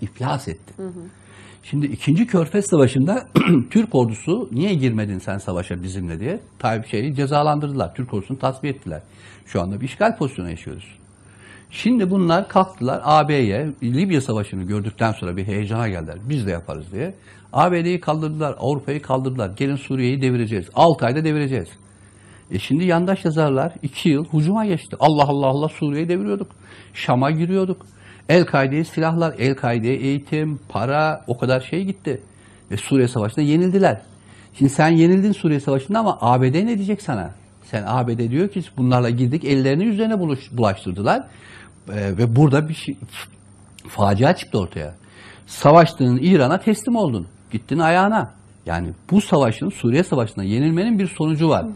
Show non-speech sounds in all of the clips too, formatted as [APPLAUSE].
iflas etti. Şimdi ikinci Körfez Savaşı'nda [CLEARS THROAT] Türk ordusu niye girmedin sen savaşa bizimle diye Tayyip Şeyh'i cezalandırdılar. Türk ordusunu tasfiye ettiler. Şu anda bir işgal pozisyonu yaşıyoruz. Şimdi bunlar kalktılar AB'ye Libya Savaşı'nı gördükten sonra bir heyecana geldiler. Biz de yaparız diye. ABD'yi kaldırdılar, Avrupa'yı kaldırdılar. Gelin Suriye'yi devireceğiz. 6 ayda devireceğiz. E şimdi yandaş yazarlar 2 yıl hucuma geçti. Allah Allah Allah Suriye'yi deviriyorduk. Şam'a giriyorduk. El-Kaide'ye silahlar, El-Kaide'ye eğitim, para o kadar şey gitti. Ve Suriye Savaşı'nda yenildiler. Şimdi sen yenildin Suriye Savaşı'nda ama ABD ne diyecek sana? Sen ABD diyor ki bunlarla girdik ellerini yüzlerine buluş, bulaştırdılar. Ee, ve burada bir şey, facia çıktı ortaya. Savaştığın İran'a teslim oldun. Gittin ayağına. Yani bu savaşın Suriye Savaşı'nda yenilmenin bir sonucu var.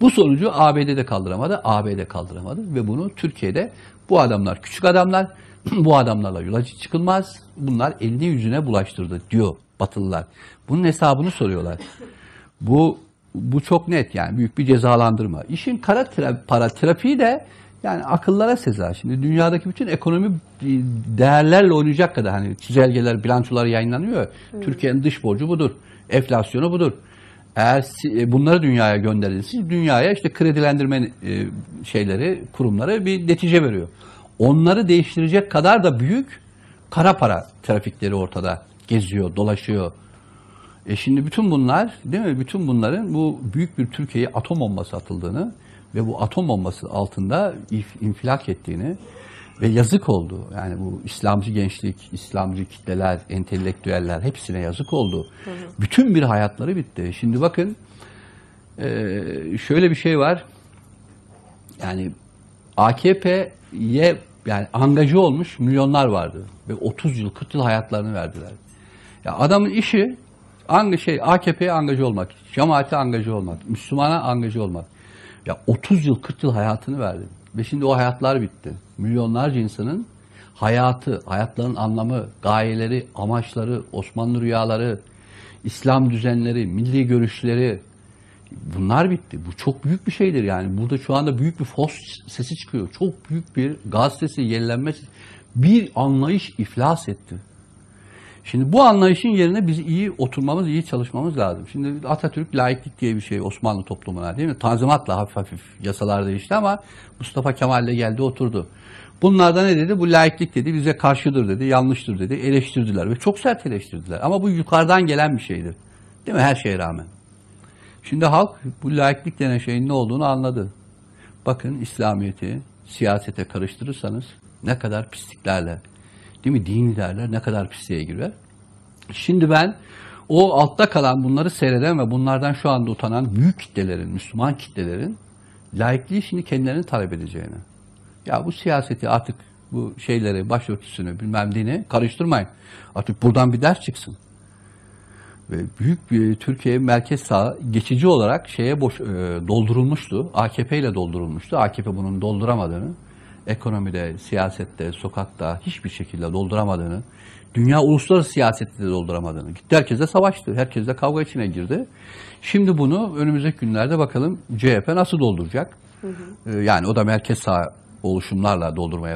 Bu sonucu ABD'de kaldıramadı, ABD kaldıramadı ve bunu Türkiye'de bu adamlar küçük adamlar, [CLEARS THROAT] bu adamlarla yola çıkılmaz, bunlar elini yüzüne bulaştırdı diyor Batılılar. Bunun hesabını soruyorlar. Bu bu çok net yani büyük bir cezalandırma. İşin kara tra- para trafiği de yani akıllara seza. Şimdi dünyadaki bütün ekonomi değerlerle oynayacak kadar hani çizelgeler, bilançolar yayınlanıyor. ya, Türkiye'nin dış borcu budur. Enflasyonu budur. Eğer e, bunları dünyaya gönderilirse dünyaya işte kredilendirme e, şeyleri, kurumları bir netice veriyor. Onları değiştirecek kadar da büyük kara para trafikleri ortada geziyor, dolaşıyor. E şimdi bütün bunlar değil mi? Bütün bunların bu büyük bir Türkiye'ye atom bombası atıldığını ve bu atom bombası altında infilak ettiğini ve yazık oldu. Yani bu İslamcı gençlik, İslamcı kitleler, entelektüeller hepsine yazık oldu. Bütün bir hayatları bitti. Şimdi bakın e, şöyle bir şey var. Yani AKP'ye yani angajı olmuş milyonlar vardı ve 30 yıl 40 yıl hayatlarını verdiler. Ya adamın işi ang şey AKP'ye angajı olmak, cemaate angajı olmak, Müslümana angajı olmak. Ya 30 yıl 40 yıl hayatını verdi. Ve şimdi o hayatlar bitti. Milyonlarca insanın hayatı, hayatlarının anlamı, gayeleri, amaçları, Osmanlı rüyaları, İslam düzenleri, milli görüşleri bunlar bitti. Bu çok büyük bir şeydir yani. Burada şu anda büyük bir fos sesi çıkıyor. Çok büyük bir gaz sesi, yenilenme. Bir anlayış iflas etti. Şimdi bu anlayışın yerine biz iyi oturmamız, iyi çalışmamız lazım. Şimdi Atatürk laiklik diye bir şey Osmanlı toplumuna değil mi? Tanzimatla hafif hafif yasalar değişti ama Mustafa Kemal de geldi oturdu. Bunlarda ne dedi? Bu laiklik dedi, bize karşıdır dedi, yanlıştır dedi, eleştirdiler ve çok sert eleştirdiler. Ama bu yukarıdan gelen bir şeydir. Değil mi? Her şeye rağmen. Şimdi halk bu laiklik denen şeyin ne olduğunu anladı. Bakın İslamiyet'i siyasete karıştırırsanız ne kadar pisliklerle, değil mi? Din liderler ne kadar pisliğe girer. Şimdi ben o altta kalan bunları seyreden ve bunlardan şu anda utanan büyük kitlelerin, Müslüman kitlelerin laikliği şimdi kendilerini talep edeceğini. Ya bu siyaseti artık bu şeyleri, başörtüsünü bilmem dini karıştırmayın. Artık buradan bir ders çıksın büyük bir Türkiye merkez sağ geçici olarak şeye boş e, doldurulmuştu. AKP ile doldurulmuştu. AKP bunun dolduramadığını, ekonomide, siyasette, sokakta hiçbir şekilde dolduramadığını, dünya uluslararası siyasette de dolduramadığını. Gitti herkesle savaştı. Herkesle kavga içine girdi. Şimdi bunu önümüzdeki günlerde bakalım CHP nasıl dolduracak? E, yani o da merkez sağ oluşumlarla doldurmaya